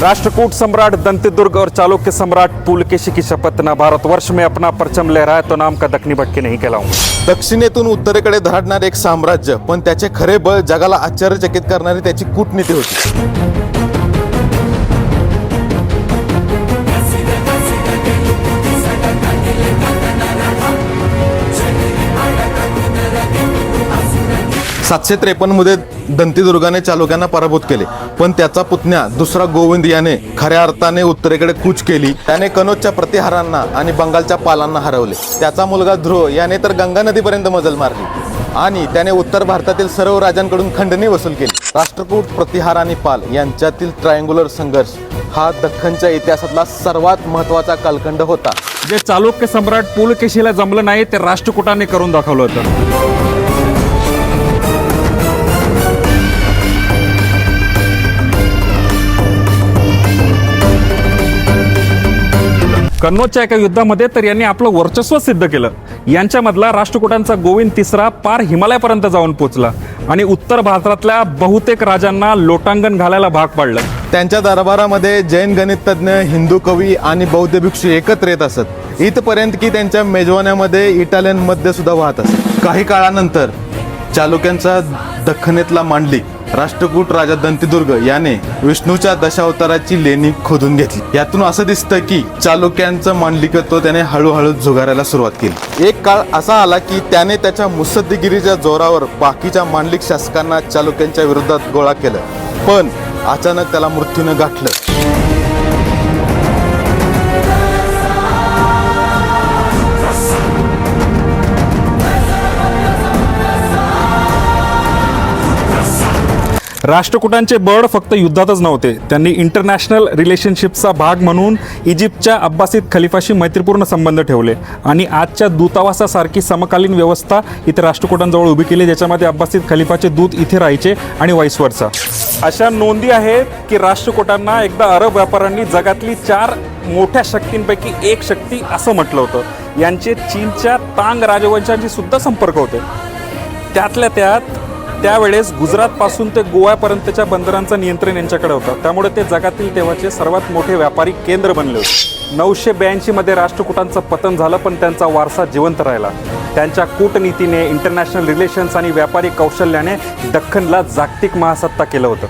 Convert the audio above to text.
राष्ट्रकूट सम्राट दंतेदुर्ग और चालुक्य सम्राट पुलकेशी की शपथ न भारतवर्ष में अपना परचम लहराए तो नाम का दक्षिणी भटके नहीं कहलाऊंगा। दक्षिणेतून उत्तरेकडे धडणारे एक साम्राज्य पण त्याचे खरे बळ जगाला आश्चर्यचकित करणारी त्याची कूटनीती होती. सातशे त्रेपन्नमध्ये दंतीदुर्गाने चालुक्यांना पराभूत केले. पण त्याचा पुतण्या दुसरा गोविंद याने खऱ्या अर्थाने उत्तरेकडे कूच केली. त्याने कनोजच्या प्रतिहारांना आणि बंगालच्या पालांना हरवले. त्याचा मुलगा ध्रुव याने तर गंगा नदीपर्यंत मजल मारली. आणि त्याने उत्तर भारतातील सर्व राजांकडून खंडणी वसूल केली. राष्ट्रकूट प्रतिहार आणि पाल यांच्यातील ट्रायंग्युलर संघर्ष हा दख्खनच्या इतिहासातला सर्वात महत्त्वाचा कालखंड होता. जे चालुक्य सम्राट पुलकेशीला जमलं नाही ते राष्ट्रकूटाने करून दाखवलं होतं. कन्नौजच्या एका युद्धामध्ये तर यांनी आपलं वर्चस्व सिद्ध केलं. यांच्यामधला राष्ट्रकुटांचा गोविंद तिसरा पार हिमालयापर्यंत जाऊन पोचला आणि उत्तर भारतातल्या बहुतेक राजांना लोटांगण घालायला भाग पाडलं. त्यांच्या दरबारामध्ये जैन गणिततज्ञ हिंदू कवी आणि बौद्ध भिक्षू एकत्र येत असत. इथपर्यंत की त्यांच्या मेजवान्यामध्ये इटालियन मध्य सुद्धा वाहत असत. काही काळानंतर चालुक्यांचा दख्खनेतला मांडलिक राष्ट्रकूट राजा दंतीदुर्ग याने विष्णूच्या दशावताराची लेणी खोदून घेतली. यातून असं दिसतं की चालुक्यांचं मांडलिकत्व त्याने हळूहळू झुगारायला सुरुवात केली. एक काळ असा आला की त्याने त्याच्या मुसद्दीगिरीच्या जोरावर बाकीच्या मांडलिक शासकांना चालुक्यांच्या विरोधात गोळा केलं. पण अचानक त्याला मृत्यूनं गाठलं. राष्ट्रकुटांचे बळ फक्त युद्धातच नव्हते. त्यांनी इंटरनॅशनल रिलेशनशिपचा भाग म्हणून इजिप्तच्या अब्बासित खलिफाशी मैत्रीपूर्ण संबंध ठेवले आणि आजच्या दूतावासासारखी समकालीन व्यवस्था इथे राष्ट्रकुटांजवळ उभी केली ज्याच्यामध्ये अब्बासित खलिफाचे दूत इथे राहायचे आणि वाईसवरचा अशा नोंदी आहेत की राष्ट्रकुटांना एकदा अरब व्यापाऱ्यांनी जगातली चार मोठ्या शक्तींपैकी एक शक्ती असं म्हटलं होतं. यांचे चीनच्या तांग राजवंशांशी सुद्धा संपर्क होते. त्यातल्या त्यात त्यावेळेस गुजरातपासून ते गोव्यापर्यंतच्या बंदरांचं नियंत्रण यांच्याकडे होतं. त्यामुळे ते जगातील तेव्हाचे सर्वात मोठे व्यापारी केंद्र बनले होते. नऊशे ब्याऐंशीमध्ये राष्ट्रकूटांचं पतन झालं पण त्यांचा वारसा जिवंत राहिला. त्यांच्या कूटनीतीने इंटरनॅशनल रिलेशन्स आणि व्यापारी कौशल्याने दख्खनला जागतिक महासत्ता केलं होतं.